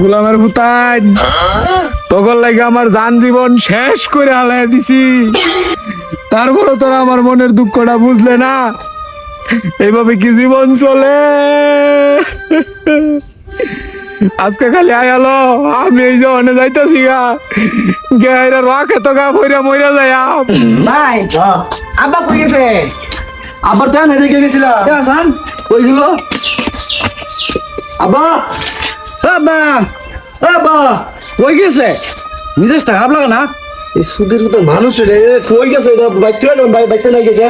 গোলামের হুতান তখন লাগে আমার যান জীবন শেষ করে হালাই দিছি। তারপরও তোরা আমার মনের দুঃখটা বুঝলে না। এইভাবে কি জীবন চলে? আজকে খালি আয়ালো আমি এই যে অনে যাইতেছি গা। গেরা রাখে তো গা ভইরা মইরা যায় ভাই আব্বা কই গেছে? আবার দেন এদিকে গেছিলাম। জান কই আব্বা! আব্বা আব্বা কই গেছে? নিজের খারাপ লাগে না? এই সুদের মতো মানুষ রে। কই গেছে এটা? বাইতে না বাই বাইতে না গেছে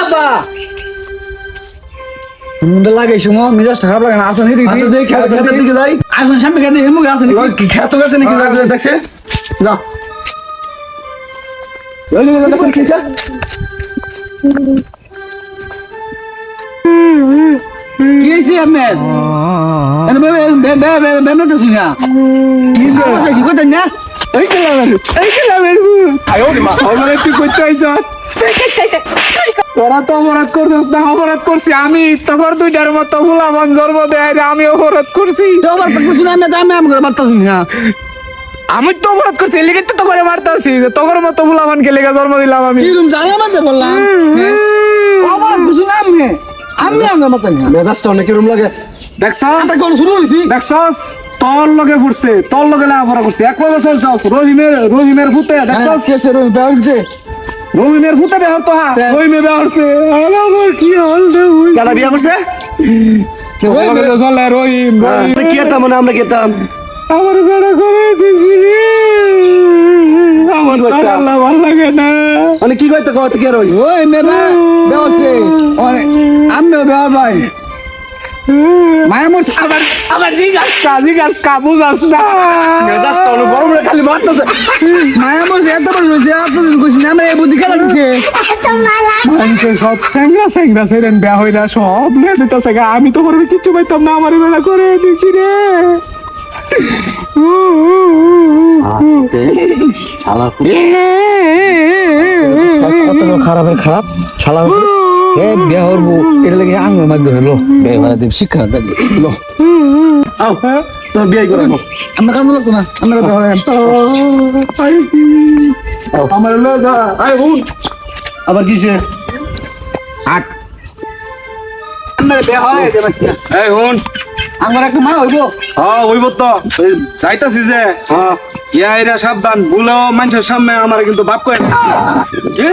আব্বা মুন্ডা লাগে সময় খারাপ লাগে না। আসেন এদিকে। আচ্ছা খেতে খেতের দিকে যাই। আসেন সামনে খেতে গেছে নাকি? দেখছে। যা। কি করতে আইছ তোরা তো অপরাধ করছিস না অপরাধ করছি আমি তখন দুইটার মতো ফুলামান জন্ম দেয় আমি অপরাধ করছি আমি আমি আমি আমি তো অপরাধ করছি এর লিগে তো তো করে মারতাছি যে তোর মতো ফুলামান কে লেগে জন্ম দিলাম আমি কি রুম জানা বললাম মেজাজটা অনেক রুম লাগে। দেখছস? শুরু হইছি দেখছস? তোর লগে ফুটছে তোর লগে লেখাপড়া করছে। এক লগে চলছস রহিমের রহিমের ফুতে দেখছস? শেষে রুম বেলছে রহিমের দেহ তো হা রহিমে বেহরছে আমার কি হাল রে বিয়া করছে? রহিম রহিম। আমরা কি মানে আমরা কি আমার বেড়া করে দিছি রে আমার কি তো করতা? আল্লাহ ভালো লাগে না মানে কি কইতে কইতে কি আর হই ওই মেরা। বেলছে অনেক আমি বেল ভাই। মায়া মোর আবার আবার জিগাস কা জিগাস কা বুঝাস না মেজাজটা অনেক বড় বড় খালি মারতেছে। মায়া মোর এত বড় হইছে এত দিন কইছি না আমি এই বুদ্ধি খেলা দিছে। মানুষ সব স্যাংরা স্যাংরা সেরেন বেয়া হইরা সব নিয়ে যেতেছে গা। আমি তো করবে কিচ্ছু পাইতাম না আমার বেড়া করে দিছি রে। কত খারাপের খারাপ? শালা এ বিয়া হরবো এটা লাগে আঙ্গুর মাধ্যমে লো। বিয়া হরা দেব শিক্ষা দেব লো। আও তোর বিয়ে করাবো আমরা কান্দো লাগতো না? আমরা বিয়া হরা আমার লগা আই হুন আবার কিসে? আট। আমরা বিয়া হরা দেব এই হুন। আমার একটা মা হইবো। হ্যাঁ হইব তো। যাইতাছি যে। হ্যাঁ। ইয়া এরা সাবধান। ভুলেও মানুষের সামনে আমার কিন্তু বাপ কয়ে কি?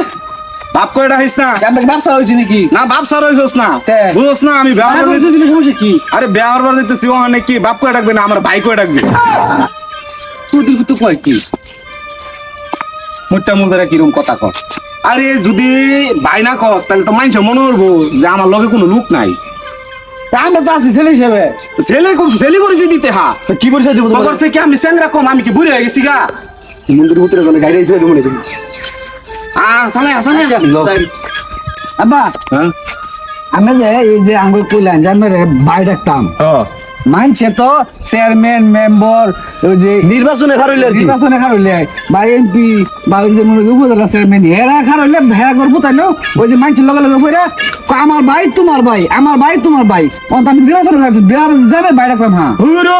বাপ কয়েটা হইস না? ব্যবসা হইছে নাকি? না বাপ সার হইছস না। বুঝছ না আমি ব্যবহার দিলে সমস্যা কি? আরে ব্যবহার বার দিতেছি ওখানে কি বাপ কয়ে ডাকবে না আমার ভাই কয়ে ডাকবে? তুই দিল তো কয় কি? মোটা মুজারা কিরম কথা কর আরে যদি ভাই না কস তাহলে তো মানুষ মনে করব যে আমার লগে কোনো লোক নাই। আমরা তো আছি ছেলে হিসেবে। ছেলে ছেলে দিতে হা। কি পরিচয় দিব তোমার সে কি আমি স্যাংরা কম আমি কি বুড়ি হয়ে গেছি গা? মন্দির ভিতরে গেলে গাড়ি দিয়ে দেবো না আব্বা হ্যাঁ? আমরা যে এই যে আঙ্গুর কইলাম যে আমরা ভাই ডাকতাম মানছে তো চেয়ারম্যান মেম্বার ওই যে নির্বাচনে কি। নির্বাচনে খারইলে বা এমপি বা ওই যে মনে উপজেলা চেয়ারম্যান হেরা খারইলে হেরা করব তাই না? ওই যে মানছে লগে লগে কইরা আমার ভাই তোমার ভাই আমার ভাই তোমার ভাই। অন্ত আমি নির্বাচনে খাচ্ছি বিহার যাবে ভাই ডাকলাম হ্যাঁ। হুরো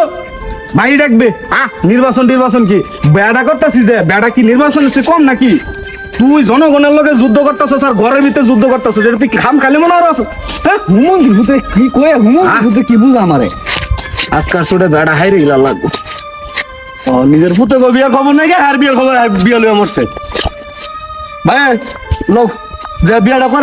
ভাই ডাকবে। আহ নির্বাচন নির্বাচন কি? বেড়া করতেছি যে বেড়া কি নির্বাচন হচ্ছে কম নাকি? তুই জনগণের লগে যুদ্ধ করতেছস আর ঘরের ভিতরে যুদ্ধ করতেছস এটা তুই খাম খালি মনে হচ্ছে হ্যাঁ হুমন্ত্রীর ভিতরে কি কয়ে হুমন্ত্রীর ভিতরে কি বুঝা আমারে? আজকাল সুরে বেড়া হাই গেলা লাগবো। ও, নিজের পুতে গো বিয়ার খবর নাই আর বিয়ার খবর বিয়ে লইয়া মরছে। ভাই লো যে বিয়াটা পর